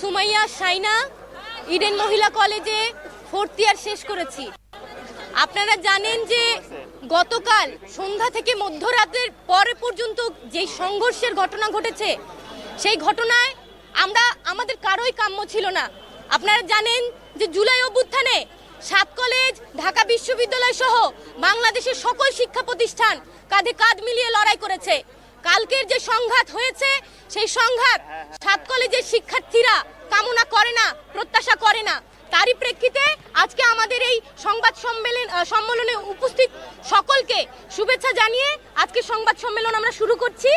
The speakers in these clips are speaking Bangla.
সুমাইয়া, সাইনা, ইডেন মহিলা কলেজে ফোর্থ ইয়ার শেষ করেছি। আপনারা জানেন যে গতকাল সন্ধ্যা থেকে মধ্যরাতের পরে পর্যন্ত যে সংঘর্ষের ঘটনা ঘটেছে, সেই ঘটনায় আমরা, আমাদের কারোই কাম্য ছিল না। আপনারা জানেন যে জুলাই অভ্যুত্থানে সাত কলেজ, ঢাকা বিশ্ববিদ্যালয় সহ বাংলাদেশের সকল শিক্ষা প্রতিষ্ঠান কাঁধে কাঁধ মিলিয়ে লড়াই করেছে। কালকের যে সংঘাত হয়েছে সেই সংঘাত সাত কলেজের শিক্ষার্থীরা কামনা করে না প্রত্যাশা করে না। তারই প্রেক্ষিতে আজকে আমাদের এই সংবাদ সম্মেলন সম্মেলনে উপস্থিত সকলকে শুভেচ্ছা জানিয়ে আজকে সংবাদ সম্মেলন আমরা শুরু করছি।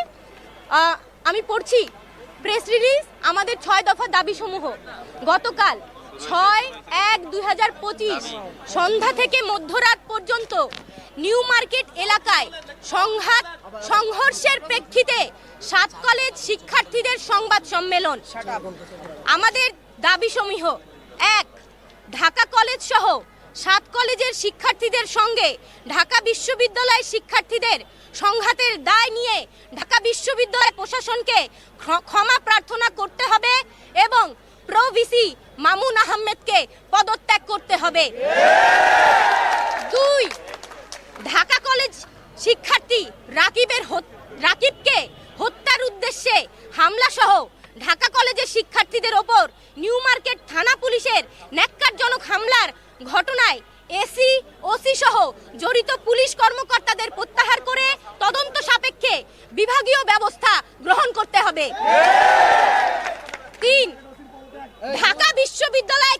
আমি পড়ছি প্রেস রিলিজ আমাদের ছয় দফা দাবিসমূহ। গতকাল ছয় এক দুই হাজার পঁচিশ সন্ধ্যা থেকে মধ্যরাত পর্যন্ত নিউ মার্কেট এলাকায় সংঘাত সংঘর্ষের প্রেক্ষিতে সাত কলেজ শিক্ষার্থীদের সংবাদ সম্মেলন। আমাদের দাবিসমূহ এক, ঢাকা কলেজ সহ সাত কলেজের শিক্ষার্থীদের সঙ্গে ঢাকা বিশ্ববিদ্যালয়ের শিক্ষার্থীদের সংঘাতের দায় নিয়ে ঢাকা বিশ্ববিদ্যালয় প্রশাসনকে ক্ষমা প্রার্থনা করতে হবে এবং প্রো ভিসি মামুন আহমেদকে পদত্যাগ করতে হবে। দুই, ঢাকা কলেজ শিক্ষার্থী রাকিবের হত- রাকিবকে হত্যার উদ্দেশ্যে হামলা সহ ঢাকা কলেজের শিক্ষার্থীদের ওপর নিউ মার্কেট থানা পুলিশের ন্যাক্কারজনক হামলার ঘটনায় এসি, ওসি সহ জড়িত পুলিশ কর্মকর্তাদের প্রত্যাহার করে তদন্ত সাপেক্ষে বিভাগীয় ব্যবস্থা গ্রহণ করতে হবে। তিন, ঢাকা বিশ্ববিদ্যালয়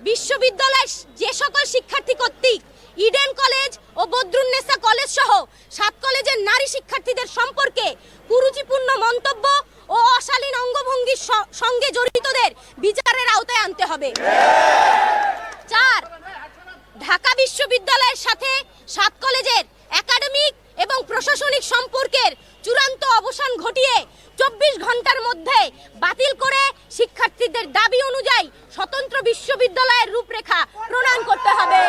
বিশ্ববিদ্যালয়ের যে সকল শিক্ষার্থী কর্তৃক ইডেন কলেজ ও বদরুন্নেসা কলেজ সহ সাত কলেজের নারী শিক্ষার্থীদের সম্পর্কে কুরুচিপূর্ণ মন্তব্য ও অশালীন অঙ্গভঙ্গির সঙ্গে জড়িতদের বিচারের আওতায় আনতে হবে। চার, ঢাকা বিশ্ববিদ্যালয়ের সাথে সাত কলেজের একাডেমিক এবং প্রশাসনিক সম্পর্কের চূড়ান্ত অবসান ঘটিয়ে চব্বিশ ঘণ্টার মধ্যে বাতিল করে শিক্ষার্থীদের দাবি অনুযায়ী স্বতন্ত্র বিশ্ববিদ্যালয়ের রূপরেখা প্রণয়ন করতে হবে।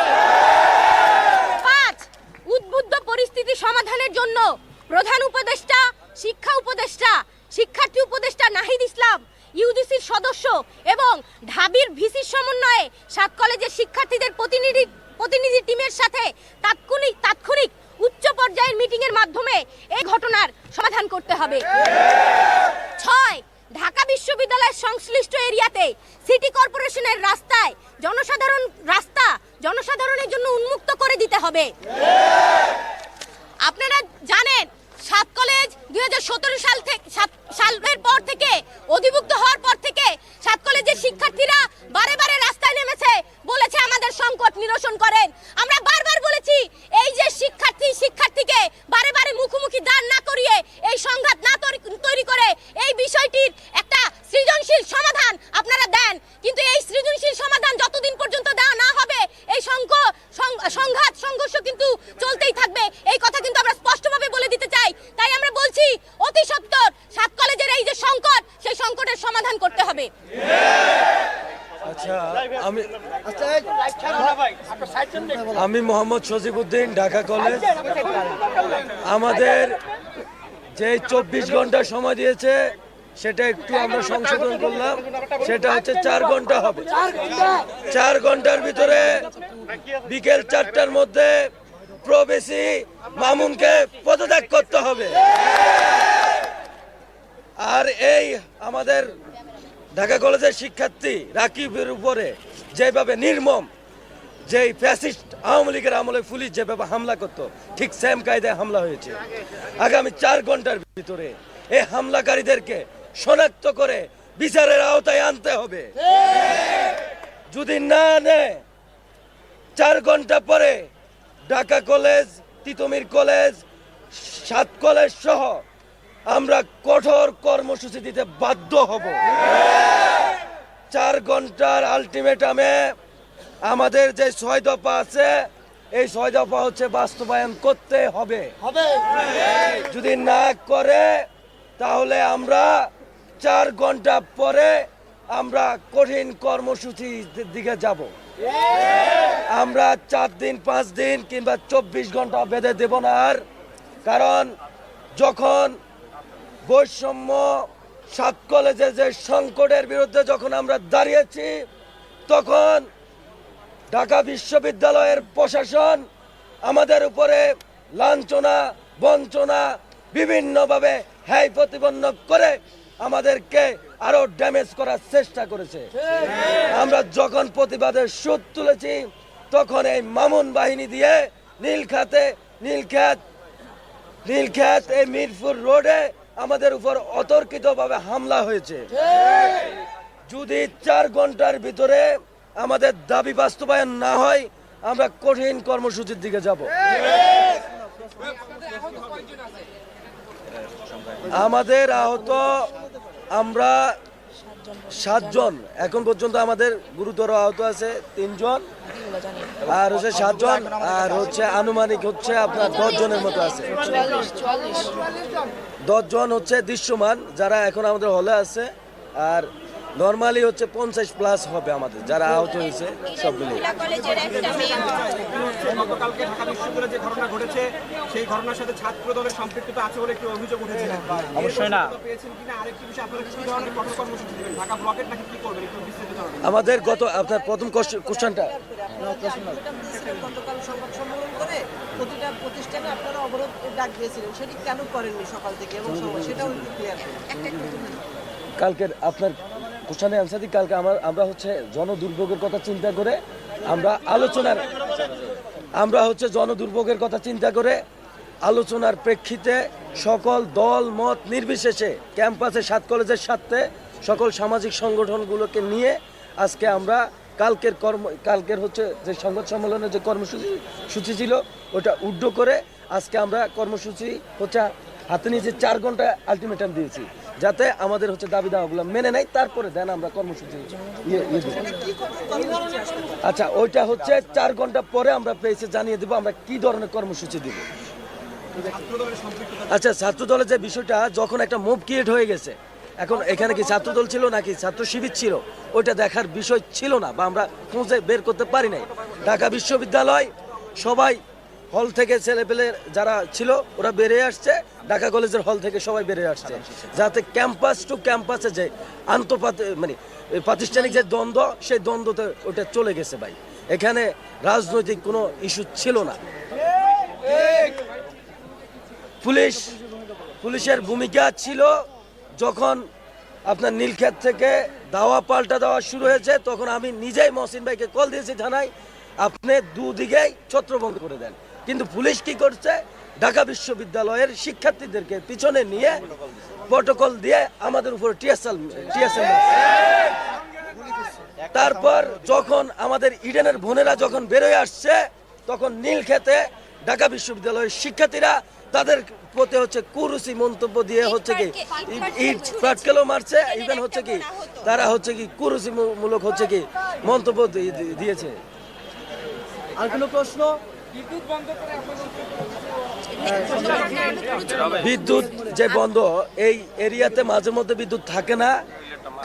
উদ্বুদ্ধ পরিস্থিতি সমাধানের জন্য প্রধান উপদেষ্টা, শিক্ষা উপদেষ্টা, শিক্ষার্থী উপদেষ্টা নাহিদ ইসলাম, ইউজিসির সদস্য এবং ঢাবির ভিসির সমন্বয়ে সাত কলেজের শিক্ষার্থীদের প্রতিনিধি প্রতিনিধি টিমের সাথে তাৎক্ষণিক তাৎক্ষণিক উচ্চ পর্যায়ের মিটিং এর মাধ্যমে এই ঘটনার সমাধান করতে হবে। ছয়, ঢাকা বিশ্ববিদ্যালয়ের সংশ্লিষ্ট এরিয়াতে সিটি কর্পোরেশনের রাস্তায় জনসাধারণ রাস্তা জনসাধারণের জন্য উন্মুক্ত করে দিতে হবে। আপনারা জানেন, সাত কলেজ দুই সাল থেকে সালের পর থেকে, অধিভুক্ত হওয়ার পর থেকে সাত কলেজের শিক্ষার্থীরা বারে বারে রাস্তায় নেমেছে বলেছে আমাদের সংকট নিরসন করেন। আমরা বারবার বলেছি, এই যে শিক্ষার্থী, শিক্ষার্থীকে বারে বারে মুখোমুখি দাঁড় না করিয়ে এই সংঘাত না তৈরি করে এই বিষয়টির একটা সৃজনশীল সমাধান আপনারা দেন। কিন্তু এই সৃজনশীল সমাধান যতদিন পর্যন্ত দেওয়া না হবে এই সংঘ সংঘাত সংঘর্ষ কিন্তু চলতেই থাকবে। এই কথা কিন্তু আমরা স্পষ্টভাবে বলে দিতে চাই। তাই আমরা বলছি অতি সত্বর সাত কলেজের এই যে সংকট সেই সংকটের সমাধান করতে হবে। আচ্ছা আমি আমি মোহাম্মদ সজিবউদ্দিন ঢাকা কলেজ। আমাদের যে চব্বিশ ঘণ্টা সময় দিয়েছে সেটা একটু আমরা সংশোধন করলাম। সেটা হচ্ছে চার ঘণ্টা হবে। চার ঘণ্টার ভিতরে বিকেল চারটার মধ্যে প্রবেশী মামুনকে পদত্যাগ করতে হবে। আর এই আমাদের ঢাকা কলেজের শিক্ষার্থী রাকিবের উপরে যেভাবে নির্মম, যেই ফ্যাসিস্ট আওয়ামী লীগের আমলে পুলিশ যেভাবে হামলা করতো, ঠিক সেম কায়দায় হামলা হয়েছে। আগামী চার ঘণ্টার ভিতরে এই হামলাকারীদেরকে শনাক্ত করে বিচারের আওতায় আনতে হবে। যদি না নেয় চার ঘণ্টা পরে ঢাকা কলেজ তিতুমির কলেজ সাত কলেজ সহ আমরা কঠোর কর্মসূচি দিতে বাধ্য হব। চার ঘণ্টার আলটিমেটামে আমাদের যে ছয় দফা আছে এই ছয় দফা হচ্ছে বাস্তবায়ন করতে হবে। যদি না করে তাহলে আমরা চার ঘণ্টা পরে আমরা কঠিন কর্মসূচির দিকে যাব। আমরা চার দিন, পাঁচ দিন কিংবা চব্বিশ ঘণ্টা বেঁধে দেব না আর। কারণ যখন বৈষম্য সাত কলেজে যে সংকটের বিরুদ্ধে যখন আমরা দাঁড়িয়েছি, তখন ঢাকা বিশ্ববিদ্যালয়ের প্রশাসন আমাদের উপরে লাঞ্ছনা, বঞ্চনা, বিভিন্নভাবে হ্যায় প্রতিপন্ন করে আমাদেরকে আরও ড্যামেজ করার চেষ্টা করেছে। আমরা যখন প্রতিবাদের সুদ তুলেছি তখন এই মামুন বাহিনী দিয়ে নীলখাতে নীলখাত নীলক্ষেত এই মিরপুর রোডে আমাদের উপর অতর্কিতভাবে হামলা হয়েছে। যদি চার ঘণ্টার ভিতরে আমাদের দাবি বাস্তবায়ন না হয় আমরা কঠিন কর্মসূচির দিকে যাব। আমাদের আহত আমরা সাতজন। এখন পর্যন্ত আমাদের গুরুতর আহত আছে তিনজন। আর হচ্ছে সাতজন, আর হচ্ছে আনুমানিক হচ্ছে আপনার দশ জনের মতো আছে। দশজন হচ্ছে দৃশ্যমান, যারা এখন আমাদের হলে আছে। আর নর্মালি হচ্ছে পঞ্চাশ প্লাস হবে আমাদের যারা আহত হয়েছে সবগুলি গতকালকে ঢাকা বিশ্ববিদ্যালয়ে যে ঘটনা ঘটেছে সেই ঘটনার সাথে ছাত্র দলের সম্পৃক্ততা আছে বলে একটি অভিযোগ উঠেছে। অবশ্যই না। পেয়েছেন কিনা? আরেকটি বিষয় আপনারা কি ধরনের কঠোর কর্মসূচি দেবেন? ঢাকা ব্লকের নাকি কি করবেন? একটু বিস্তারিত জানাবেন। আমাদের গত আপনার প্রথম কোশ্চেনটা। গতকাল সংবাদ সম্মেলন করে প্রতিটা প্রতিষ্ঠানে আপনারা অবরোধ ডাক দিয়েছিলেন। সেটি কেন করেননি সকাল থেকে এবং সময় সেটাও ক্লিয়ার কালকের আপনার অ্যান্সার দিই কালকে আমার আমরা হচ্ছে জনদুর্ভোগের কথা চিন্তা করে আমরা আলোচনার আমরা হচ্ছে জনদুর্ভোগের কথা চিন্তা করে আলোচনার প্রেক্ষিতে সকল দল, মত নির্বিশেষে ক্যাম্পাসে, সাত কলেজের সাথে সকল সামাজিক সংগঠনগুলোকে নিয়ে আজকে আমরা কালকের কর্ম কালকের হচ্ছে যে সংবাদ সম্মেলনের যে কর্মসূচি সূচি ছিল, ওটা উড্ড করে আজকে আমরা কর্মসূচি হচ্ছে হাতে নিয়ে যে চার ঘণ্টা আলটিমেটাম দিয়েছি। যাতে আমাদের হচ্ছে দাবি দাওয়াগুলো মেনে নেয়, তারপরে দেন আমরা কর্মসূচি ইয়ে ইয়ে। আচ্ছা ওইটা হচ্ছে চার ঘণ্টা পরে আমরা পেয়েছে জানিয়ে দেবো, আমরা কি ধরনের কর্মসূচি দিব আচ্ছা ছাত্র দলের যে বিষয়টা, যখন একটা মুভ ক্রিয়েট হয়ে গেছে, এখন এখানে কি ছাত্র দল ছিল নাকি ছাত্র শিবির ছিল, ওইটা দেখার বিষয় ছিল না বা আমরা খুঁজে বের করতে পারি নাই ঢাকা বিশ্ববিদ্যালয় সবাই হল থেকে ছেলেপেলে যারা ছিল ওরা বেরিয়ে আসছে। ঢাকা কলেজের হল থেকে সবাই বেরিয়ে আসছে। যাতে ক্যাম্পাস টু ক্যাম্পাসে যে আন্তপাত মানে প্রাতিষ্ঠানিক যে দ্বন্দ্ব সেই দ্বন্দ্বতে ওটা চলে গেছে ভাই। এখানে রাজনৈতিক কোনো ইস্যু ছিল না। পুলিশ পুলিশের ভূমিকা ছিল যখন আপনার নীলক্ষেত থেকে দাওয়া পাল্টা দেওয়া শুরু হয়েছে তখন আমি নিজেই মহসিন ভাইকে কল দিয়েছি থানায় আপনি দুদিকেই ছত্রভঙ্গ করে দেন। কিন্তু পুলিশ কি করছে? ঢাকা বিশ্ববিদ্যালয়ের শিক্ষার্থীদেরকে পিছনে নিয়ে প্রটোকল দিয়ে আমাদের উপর টিএসএল টিএসএল তারপর যখন আমাদের ইডেনের বোনেরা যখন বেরোয় আসছে তখন নীলক্ষেতে ঢাকা বিশ্ববিদ্যালয়ের শিক্ষার্থীরা তাদের প্রতি হচ্ছে কুরুচি মন্তব্য দিয়ে হচ্ছে কি ইট পাটকেলও মারছে ইভেন হচ্ছে কি তারা হচ্ছে কি কুরুচি মূ- মূলক হচ্ছে কি মন্তব্য দিয়েছে। আর কোনো প্রশ্ন? বিদ্যুৎ যে বন্ধ এই এরিয়াতে মাঝে মধ্যে বিদ্যুৎ থাকে না।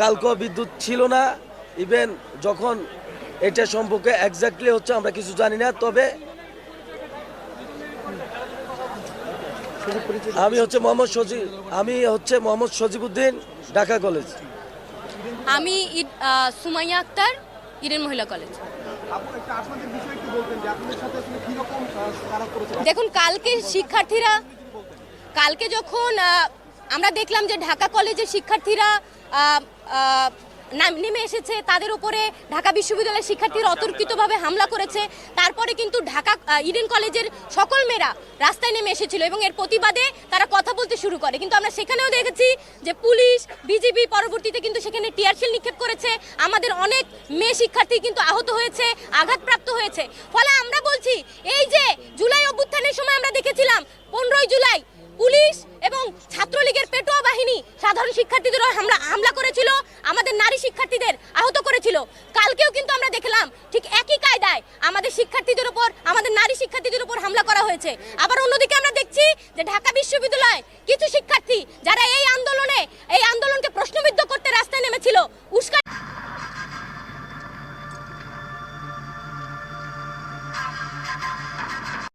কালকেও বিদ্যুৎ ছিল না। ইভেন যখন এটা সম্পর্কে এক্স্যাক্টলি হচ্ছে আমরা কিছু জানি না। তবে আমি হচ্ছে মোহাম্মদ সজি আমি হচ্ছে মোহাম্মদ সজিবুদ্দিন ঢাকা কলেজ। আমি সুমাইয়া আক্তার ইডেন মহিলা কলেজ। দেখুন কালকে শিক্ষার্থীরা কালকে যখন আমরা দেখলাম যে ঢাকা কলেজের শিক্ষার্থীরা নাম- নেমে এসেছে তাদের উপরে ঢাকা বিশ্ববিদ্যালয়ের শিক্ষার্থীরা অতর্কিতভাবে হামলা করেছে। তারপরে কিন্তু ঢাকা ইডেন কলেজের সকল মেয়েরা রাস্তায় নেমে এসেছিল এবং এর প্রতিবাদে তারা কথা বলতে শুরু করে। কিন্তু আমরা সেখানেও দেখেছি যে পুলিশ বিজিবি পরবর্তীতে কিন্তু সেখানে টিয়ারশেল নিক্ষেপ করেছে। আমাদের অনেক মেয়ে শিক্ষার্থী কিন্তু আহত হয়েছে আঘাতপ্রাপ্ত হয়েছে। ফলে আমরা বলছি এই যে জুলাই অভ্যুত্থানের সময় আমরা দেখেছিলাম পনেরোই জুলাই পুলিশ এবং ছাত্রলীগের পেটোয়া বাহিনী সাধারণ শিক্ষার্থীদের হামলা হামলা করেছিল আমাদের নারী শিক্ষার্থীদের আহত করেছিল কালকেও কিন্তু আমরা দেখলাম ঠিক একই কায়দায় আমাদের শিক্ষার্থীদের উপর, আমাদের নারী শিক্ষার্থীদের উপর হামলা করা হয়েছে। আবার অন্যদিকে আমরা দেখছি যে ঢাকা বিশ্ববিদ্যালয় কিছু শিক্ষার্থী, যারা এই